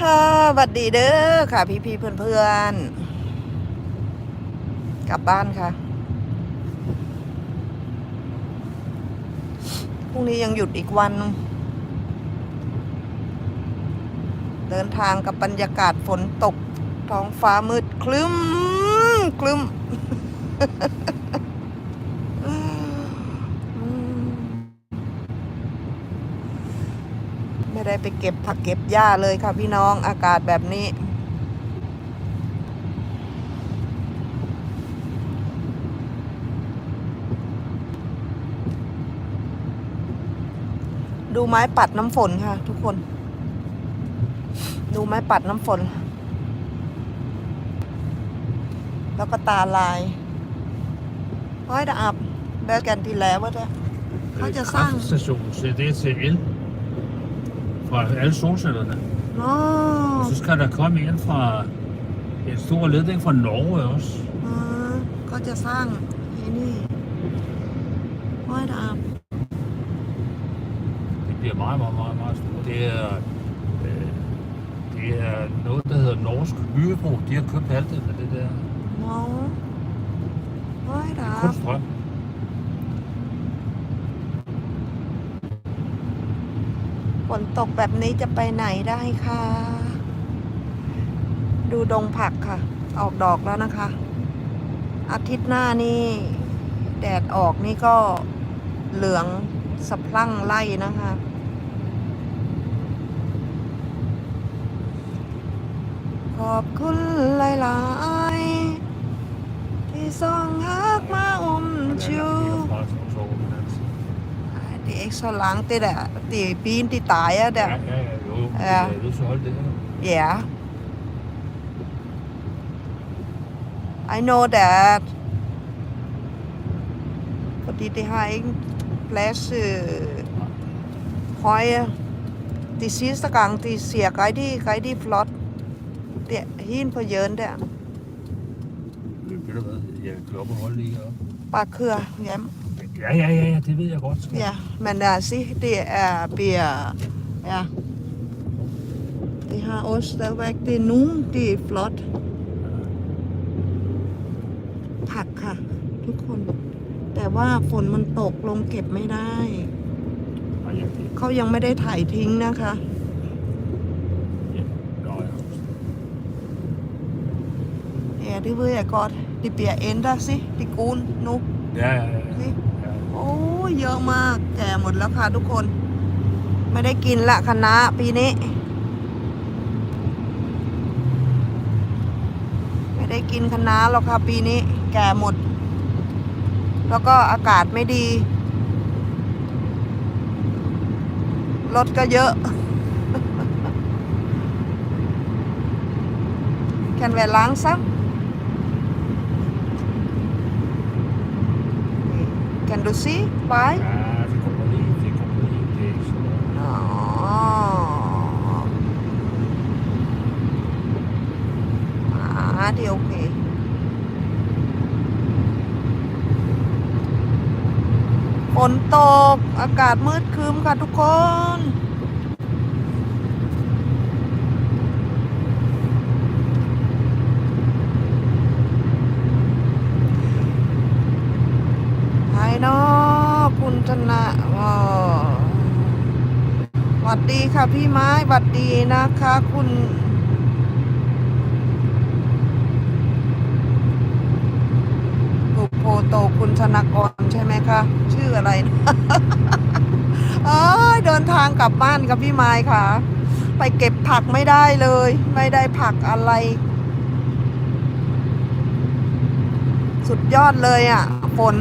ค่ะสวัสดีเด้อค่ะ พี่พี่เพื่อนเพื่อนกลับบ้านค่ะ พรุ่งนี้ยังหยุดอีกวัน เดินทางกับบรรยากาศฝนตก ท้องฟ้ามืดคลึ้ม คลึ้ม ไม่ได้ไปเก็บผักเก็บหญ้าเลยค่ะพี่น้องอากาศแบบนี้ดูไม้ปัดน้ำฝนค่ะ ทุกคน ดูไม้ปัดน้ำฝน แล้วก็ตาลายเฮ้ยดาบเดินกันทีแล้วว่าจะเขาจะสร้าง fra alle solcellerne. อ๋อ Og så skal der komme en fra en stor ledning fra Norge også. เออเขาจะสร้างไอ้นี่เฮ้ยดาบ Det bliver meget, meget, meget, meget stort. Det er, øh, det er noget, der hedder Norsk Byggebro. De har købt halvdelen af det der. เนาะเฮ้ยดา Kun บ strøm. ฝนตกแบบนี้จะไปไหนได้คะดูดงผักค่ะ ออกดอกแล้วนะคะ อาทิตย์หน้านี่แดดออกนี่ก็เหลืองสะพรั่งไล่นะคะ ขอบคุณหลาย ๆ ที่ส่งฮักมาอม Og den ชู Det er ikke så langt det der. Det er bilen, de dejer der. Ja, ja, jo. Ja. Jeg er nødt til at holde det her. Ja. I know that. Fordi det har ikke plads øh, høje. De sidste gang, de ser rigtig, rigtig flot. Der, helt på hjørnet der. Ved du hvad? Jeg kører op og holde lige heroppe. Bare kør hjem. Ja, ja, ja, ja, det ved jeg godt. skat. Ja, men lad os se, det er bliver, ja. Det har også stadigvæk, det er nogen, det er flot. ผักค่ะ ทุกคน แต่ว่าฝนมันตกลงเก็บไม่ได้ Ej, ja, det, เขายังไม่ได้ถ่ายทิ้งนะคะ ja. Nå, ja. Ja, det ved jeg godt. Det bliver ændret, se. Det er gode nu. Ja, ja, ja. Se. โอ้เยอะมากแก่หมดแล้วค่ะทุกคน ไม่ได้กินละคณะปีนี้ ไม่ได้กินคณะหรอกค่ะปีนี้ แก่หมด แล้วก็อากาศไม่ดีรถก็เยอะ แคนเวนล้างซ้ำ Can you see? Why? Ja, det kommer lige. Det kommer lige. Det er ikke så meget. อ๋ออ่าดีโอเคฝนตก อากาศมืดครึ้มค่ะทุกคน ภายน ชนะอ๋อหวัดดีค่ะพี่ไม้หวัดดีนะคะ คุณปุโพโตคุณชนกรใช่ไหมคะ ชื่ออะไรนะเอ้ยเดินทางกลับบ้านกับพี่ไม้ค่ะ ไปเก็บผักไม่ได้เลย ไม่ได้ผักอะไร สุดยอดเลยอะฝน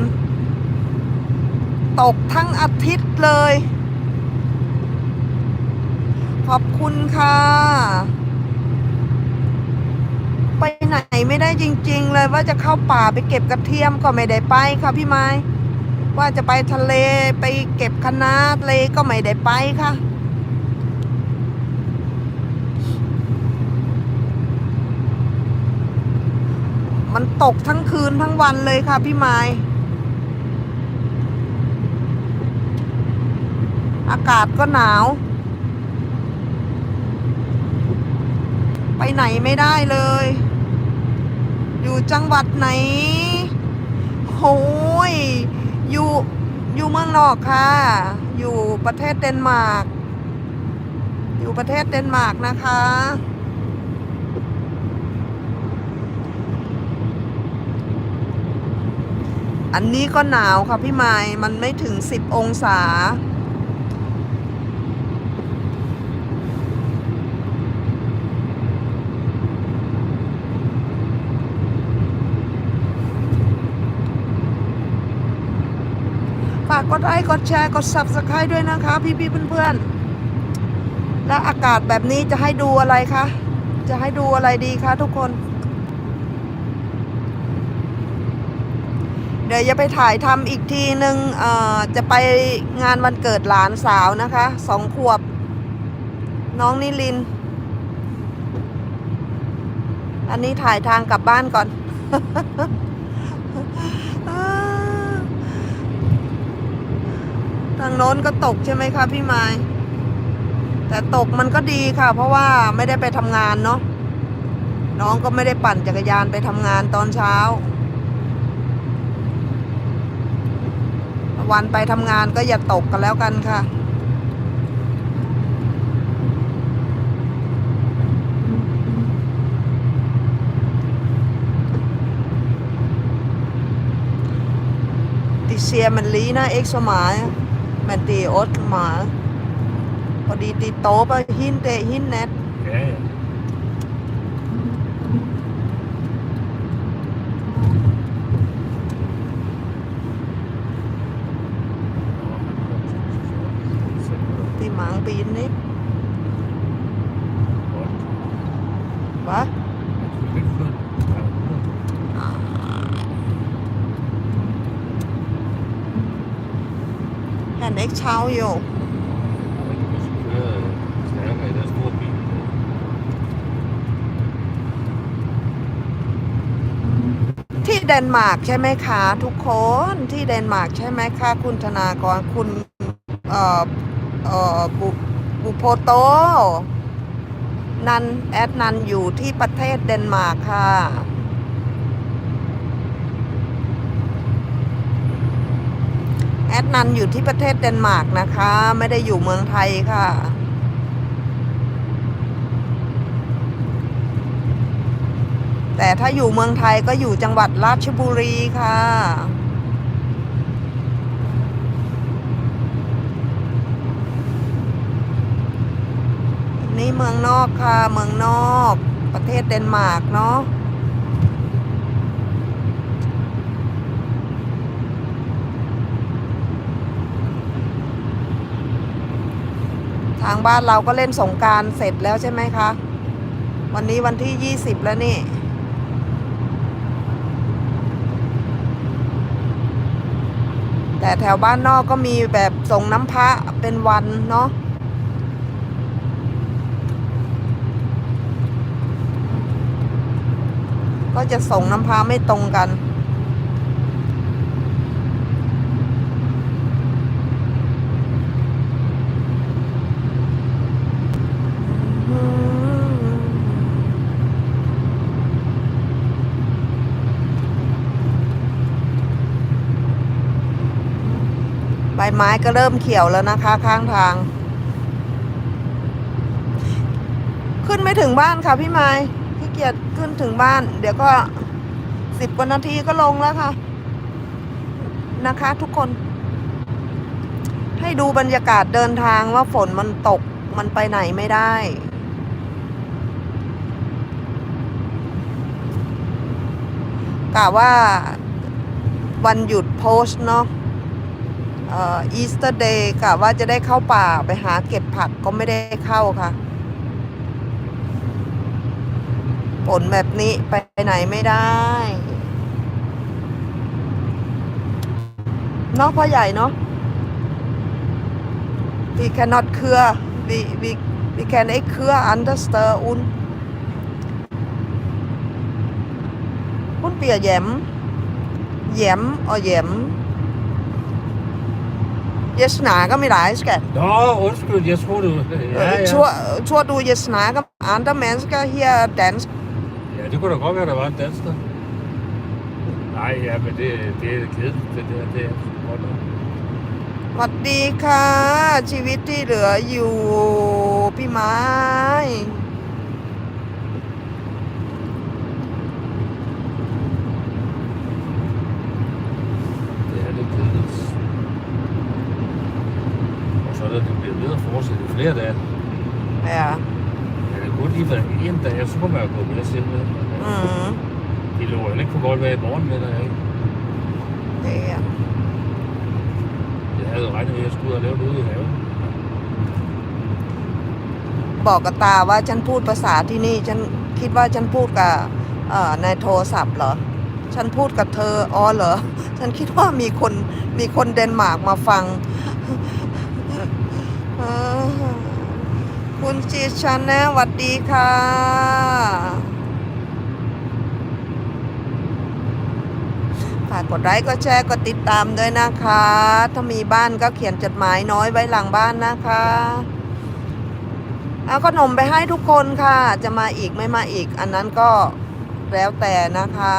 ตกทั้งอาทิตย์เลย ขอบคุณค่ะ ไปไหนไม่ได้จริง ๆ เลยว่าจะเข้าป่าไปเก็บกระเทียมก็ไม่ได้ไปค่ะพี่ไม้ว่าจะไปทะเลไปเก็บคะน้าทะเลก็ไม่ได้ไปค่ะมันตกทั้งคืนทั้งวันเลยค่ะพี่ไม้ อากาศก็หนาว ไปไหนไม่ได้เลย อยู่จังหวัดไหนโอ้ยอยู่อยู่เมืองนอกค่ะ อยู่ประเทศเดนมาร์ก อยู่ประเทศเดนมาร์กนะคะ อันนี้ก็หนาวค่ะพี่ไม้มันไม่ถึง10องศา ฝากกด ไลค์ กดแชร์ กด Subscribe ด้วยนะคะ พี่ๆเพื่อนๆและอากาศแบบนี้จะให้ดูอะไรคะ จะให้ดูอะไรดีคะทุกคน เดี๋ยวจะไปถ่ายทำอีกทีหนึ่งเอ่อจะไปงานวันเกิดหลานสาวนะคะ สองขวบ น้องนิลิน อันนี้ถ่ายทางกลับบ้านก่อน ทางโน้นก็ตกใช่ไหมคะพี่ไม้แต่ตกมันก็ดีค่ะ เพราะว่าไม่ได้ไปทำงานเนาะน้องก็ไม่ได้ปั่นจักรยานไปทำงานตอนเช้า วันไปทำงานก็อย่าตกกันแล้วกันค่ะ Die ser man ligner ikke så meget, men det er også meget. Fordi de dåber hende dag, hende nat. Ja, ja. Det er mange ben, ikke? Han er ikke tav jo. Stærkere i den store bil. ที่เดนมาร์กใช่ไหมคะทุกคนที่เดนมาร์กใช่ไหมคะคุณธนากรคุณเอ่อเอ่อบุบุโพโต นันแอดนันอยู่ที่ประเทศเดนมาร์กค่ะ แอดนันอยู่ที่ประเทศเดนมาร์กนะคะ ไม่ได้อยู่เมืองไทยค่ะ แต่ถ้าอยู่เมืองไทยก็อยู่จังหวัดราชบุรีค่ะนี่เมืองนอกค่ะ เมืองนอก ประเทศเดนมาร์กเนาะ ทางบ้านเราก็เล่นสงการเสร็จแล้วใช่ไหมคะ วันนี้วันที่ยี่สิบแล้วนี่ แต่แถวบ้านนอกก็มีแบบส่งน้ำพระเป็นวันเนาะก็จะส่งน้ำพระไม่ตรงกัน ไม้ก็เริ่มเขียวแล้วนะคะ ข้างทาง ขึ้นไม่ถึงบ้านค่ะพี่ไม้ขี้เกียจขึ้นถึงบ้าน เดี๋ยวก็สิบกว่านาทีก็ลงแล้วค่ะ นะคะ ทุกคน ให้ดูบรรยากาศเดินทางว่าฝนมันตกมันไปไหนไม่ได้กะว่าวันหยุดโพสเนาะ อีสเตอร์เดย์กะว่าจะได้เข้าป่าไปหาเก็บผักก็ไม่ได้เข้าค่ะฝนแบบนี้ไปไหนไม่ได้เนาะพ่อใหญ่เนาะ we cannot เครือ we we we can ไอ้เครือ understand อุนอุนเปียแยมแยมอ๋อแยม Jeg snakker med dig, skat. Nå, undskyld, jeg troede du... Ja, ja. Tror, tror du, jeg snakker med andre mennesker her dansk? ja, det kunne da godt være, der var en dansker. Nej, ja, men det, det er kedeligt, det der. Det er godt nok. สวัสดีค่ะ ชีวิตที่เหลืออยู่ พี่ไม้ fortsætte i flere dage. Ja. Ja, det kunne lige være en dag, så kunne man jo gå med simpelthen. Mm. De lover heller ikke for godt være i morgen, mener jeg ikke. Det er. Jeg havde regnet med, at jeg skulle ud og lave noget ude i haven. บอกกับตาว่าฉันพูดภาษาที่นี่ ฉันคิดว่าฉันพูดกับเอ่อในโทรศัพท์เหรอ ฉันพูดกับเธออ๋อเหรอ ฉันคิดว่ามีคนมีคนเดนมาร์กมาฟัง เออ คุณจีชันนะหวัดดีค่ะ ฝากกดไลค์กดแชร์กดติดตามด้วยนะคะ ถ้ามีบ้านก็เขียนจดหมายน้อยไว้หลังบ้านนะคะ เอาขนมไปให้ทุกคนค่ะ จะมาอีกไม่มาอีก อันนั้นก็แล้วแต่นะคะ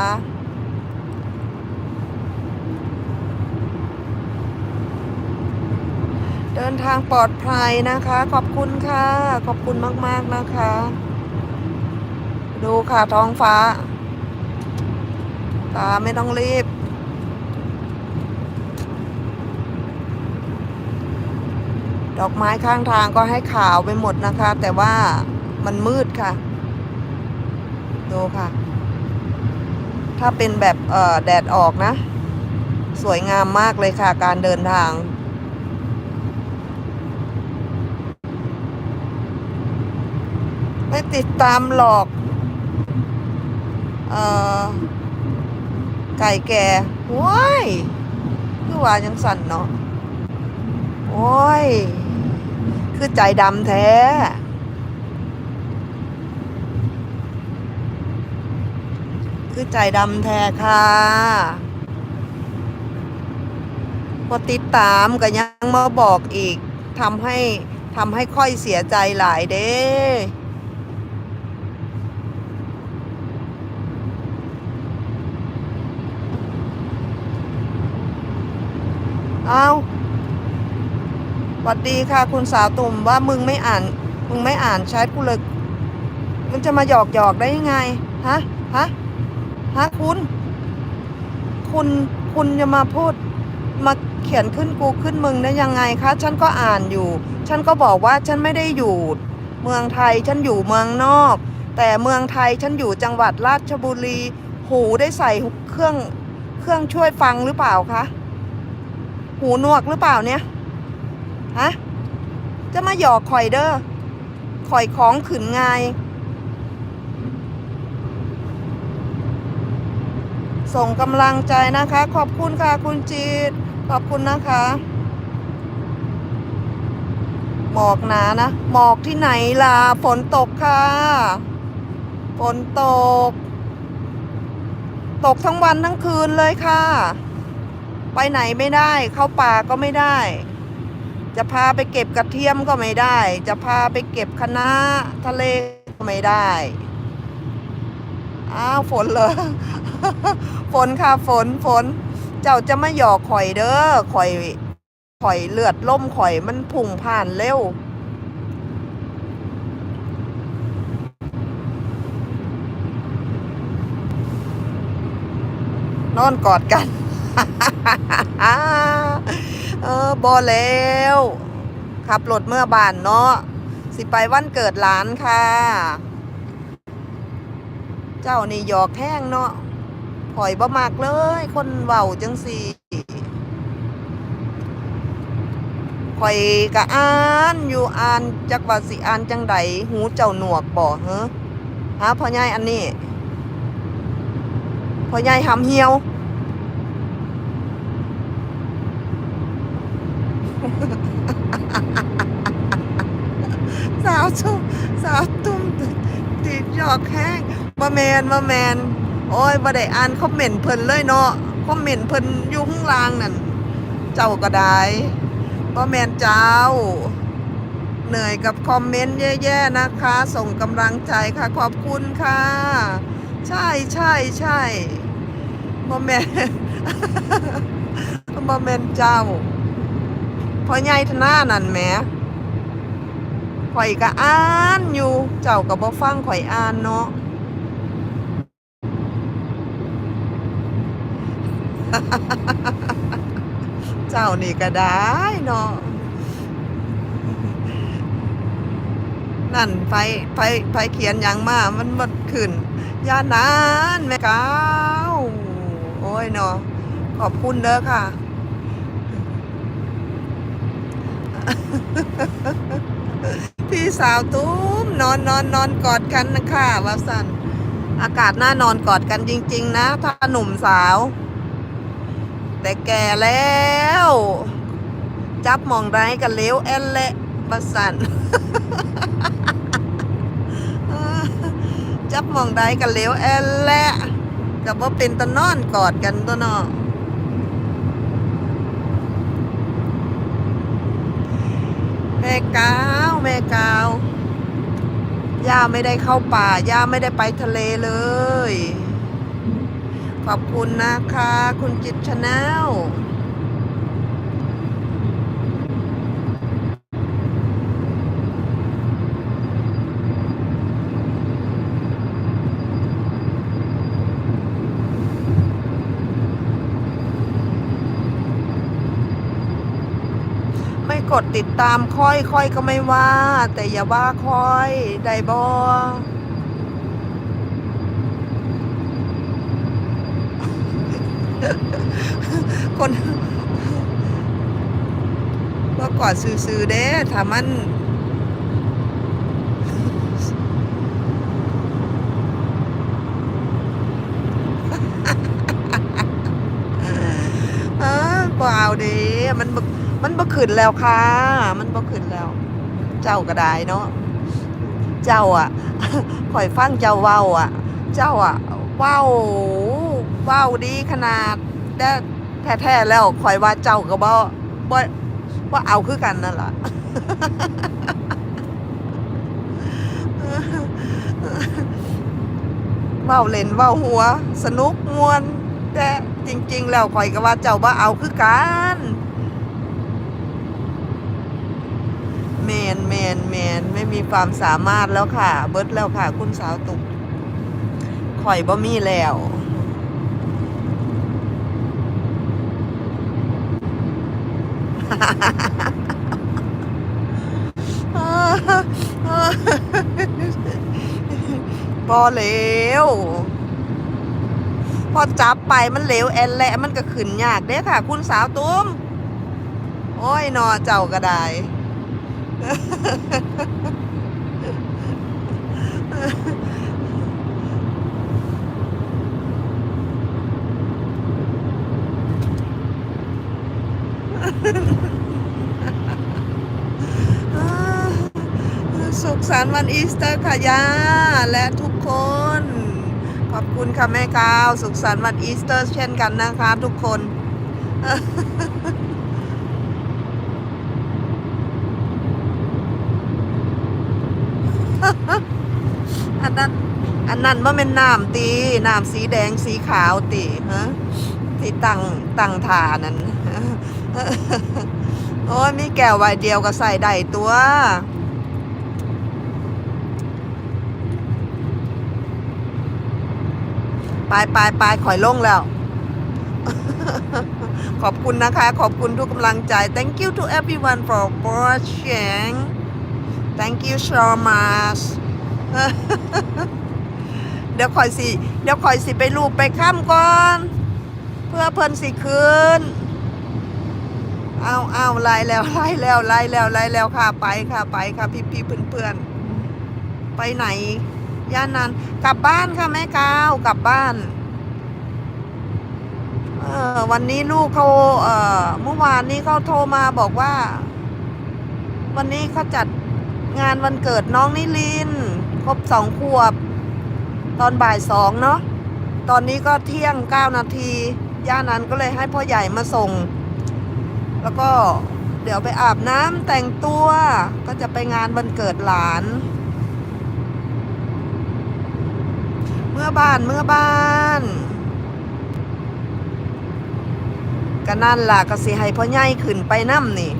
ดินทางปลอดภัยนะคะ ขอบคุณค่ะ ขอบคุณมาก ๆนะคะ ดูค่ะท้องฟ้าตาไม่ต้องรีบ ดอกไม้ข้างทางก็ให้ขาวไปหมดนะคะ แต่ว่ามันมืดค่ะ ดูค่ะ ถ้าเป็นแบบเอ่อแดดออกนะ สวยงามมากเลยค่ะการเดินทาง ไม่ ติดตามหลอกเอ่อไก่แก่ว้ายคือว่ายังสั่นเนาะโอ้ย คือใจดำแท้คือใจดำแท้ค่ะพอติดตามก็ยังมาบอกอีกทำให้ทำให้ค่อยเสียใจหลายเด้ เอาสวัสดีค่ะ คุณสาวตุ่มว่ามึงไม่อ่าน มึงไม่อ่านแชทกูเลยมันจะมาหยอกหยอกได้ยังไงฮะฮะฮะคุณ คุณคุณจะมาพูดมาเขียนขึ้นกูขึ้นมึงได้ยังไงคะ ฉันก็อ่านอยู่ ฉันก็บอกว่าฉันไม่ได้อยู่ เมืองไทยฉันอยู่เมืองนอก แต่เมืองไทยฉันอยู่จังหวัดราชบุรี หูได้ใส่เครื่องเครื่องช่วยฟังหรือเปล่าคะ หูหนวกหรือเปล่าเนี่ย ฮะ จะมาหยอกข่อยเด้อ ข่อยของขืนงาย ส่งกำลังใจนะคะ ขอบคุณค่ะคุณจีด ขอบคุณนะคะ หมอกหนานะ หมอกที่ไหนล่ะ ฝนตกค่ะ ฝนตก ตกทั้งวันทั้งคืนเลยค่ะ ไปไหนไม่ได้ เข้าป่าก็ไม่ได้ จะพาไปเก็บกระเทียมก็ไม่ได้ จะพาไปเก็บคะน้าทะเลก็ไม่ได้อ้าวฝนเลยฝนค่ะฝนฝน เจ้าจะไม่หยอกข่อยเด้อข่อยข่อยเลือดล่มข่อยมันพุ่งผ่านเร็วนอนกอดกัน เออบอแล้วขับรถเมื่อบานเนาะสิไปวันเกิดหลานค่ะ เจ้านี่หยอกแห้งเนาะข่อยบ่มากเลย คนเว้าจังสีข่อยกะอ่านอยู่อ่านจักว่าสิอ่านจังใดหูเจ้าหนวกบ่เฮะฮะพ่อใหญ่อันนี้พ่อใหญ่หำเหี่ยว สาวชุ่มสาวตุ้มติดหยอกแห้งมาแมนมาแมนโอ้ยบ่ได้อ่านคอมเมนต์เพิ่นเลยเนาะคอมเมนต์เพิ่นอยู่ข้างล่างนั่นเจ้าก็ได้บ่แมนเจ้า เหนื่อยกับคอมเมนต์แย่ๆนะคะ ส่งกำลังใจค่ะ ขอบคุณค่ะ ใช่ใช่ใช่บ่แมนบ่แมนเจ้าพอใหญ่ทนานั่นแหม ข่อยก็อ่านอยู่ เจ้าก็บ่ฟังข่อยอ่านเนาะเจ้านี่ก็ได้เนาะนั่นไปไปไปเขียนยังมา มันบดขึ้นย่านานแม่ก้าวโอ้ยเนาะขอบคุณเด้อค่ะ สาวตุ้มนอนนอนนอนกอดกันนะคะว่าสันอากาศน่านอนกอดกันจริง ๆ นะ ถ้าหนุ่มสาว แต่แก่แล้ว จับมองได้กันเลี้ยวแอนเละบัสันจับมองได้กันเลี้ยวแอนแหละกับว่าเป็นตะนอนกอดกันตัวนาะ แม่กาวแม่กาวย่าไม่ได้เข้าป่า ย่าไม่ได้ไปทะเลเลย ขอบคุณนะคะ คุณจิตชาแนล ติดตามค่อยค่อยก็ไม่ว่า แต่อย่าว่าค่อยได้บอคนว่อกอดซื้อๆเด้ถ้ามัน เออเปล่เอาเด้มันบ่มันบ่ ขึ้นแล้วค่ะ มันบ่ขึ้นแล้ว เจ้าก็ได้เนาะ เจ้าอะข่อยฟังเจ้าเว้าอะ เจ้าอะเว้าเว้าดีขนาดแต่แท้ๆแล้วข่อยว่าเจ้าก็บ่บ่บ่เอาคือกันนั่นล่ะเว้าเล่นเว้าหัว สนุกมวน แต่จริง ๆ แล้วข่อยก็ว่าเจ้าบ่เอาคือกัน แมนแมนแมนไม่มีความสามารถแล้วค่ะ เบิดแล้วค่ะ คุณสาวตุกข่อยบ่มีแล้วพอแล้วพอจับไปมันเหลวแอนแหละมันก็ขึ้นยากเด้ค่ะ คุณสาวตุ้ม โอ้ยนอเจ้าก็ได้ สุขสันต์วันอีสเตอร์ค่ะย่าและทุกคน ขอบคุณค่ะแม่กาว สุขสันต์วันอีสเตอร์เช่นกันนะคะทุกคน อันนั้นอันนั้นว่าเป็นน้ำตีน้ำสีแดงสีขาวตีฮะที่ตั้งตั้งทานั้นโอ้ยมีแก้วใบเดียวก็ใส่ได้ตัวไปไปไปข่อยลงแล้ว ขอบคุณนะคะ ขอบคุณทุกกำลังใจ thank you to everyone for watching thank you so much เดี๋ยวข่อยสิ เดี๋ยวข่อยสิไปรูปไปข้ามก่อน เพื่อเพิ่นสิคืนเอาเอาไล่แล้วไล่แล้วไล่แล้วไล่แล้วค่ะไปค่ะไปค่ะพี่พี่เพื่อนเพื่อนไปไหน ย่านนั้น กลับบ้านค่ะแม่ก้าวกลับบ้านเออวันนี้ลูกเขาเออเมื่อวานนี้เขาโทรมาบอกว่า วันนี้เขาจัด งานวันเกิดน้องนิลินครบสองขวบ ตอนบ่ายสองเนาะตอนนี้ก็เที่ยงเก้านาทีย่านั้นก็เลยให้พ่อใหญ่มาส่ง แล้วก็เดี๋ยวไปอาบน้ำแต่งตัวก็จะไปงานวันเกิดหลาน เมื่อบ้านเมื่อบ้านก็นั่นล่ะก็สิให้พ่อใหญ่ขึ้นไปน้ำนี่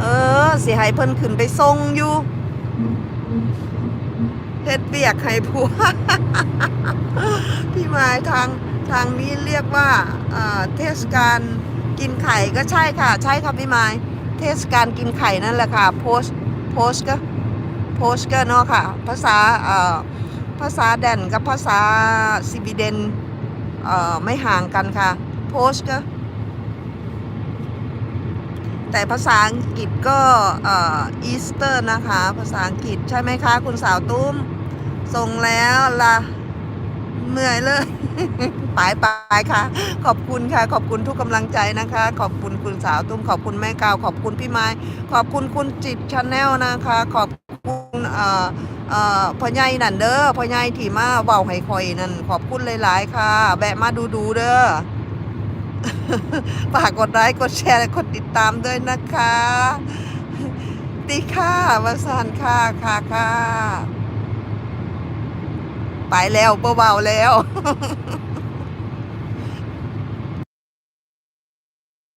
เออ สิให้เพิ่นขึ้นไปทรงอยู่เฮ็ดเบียกให้ผัวพี่หมายทางทางนี้เรียกว่าเทศกาลกินไข่ก็ใช่ค่ะ ใช่ค่ะพี่หมายเทศกาลกินไข่นั่นแหละค่ะโพสโพสก็โพสก็เนาะค่ะ ภาษาภาษาแดนกับภาษาซิบิเดนเไม่ห่างกันค่ะโพสก็ แต่ภาษาอังกฤษก็อีสเตอร์นะคะ ภาษาอังกฤษใช่ไหมคะ คุณสาวตุ้ม ส่งแล้วละเหนื่อยเลยปายปายค่ะ ขอบคุณค่ะ ขอบคุณทุกกำลังใจนะคะ ขอบคุณคุณสาวตุ้ม ขอบคุณแม่กาว ขอบคุณพี่ไม้ขอบคุณคุณจิตชาแนลนะคะ ขอบคุณเอ่อเอ่อพ่อใหญ่นั่นเด้อพ่อใหญ่ที่มาเว้าให้คอยนั่นขอบคุณหลายๆค่ะแบะมาดูดูๆเด้อ ฝากกดไลค์กดแชร์และกดติดตามด้วยนะคะตีค่ะวาสานค่ะค่ะค่ะไปแล้วเบาๆแล้ว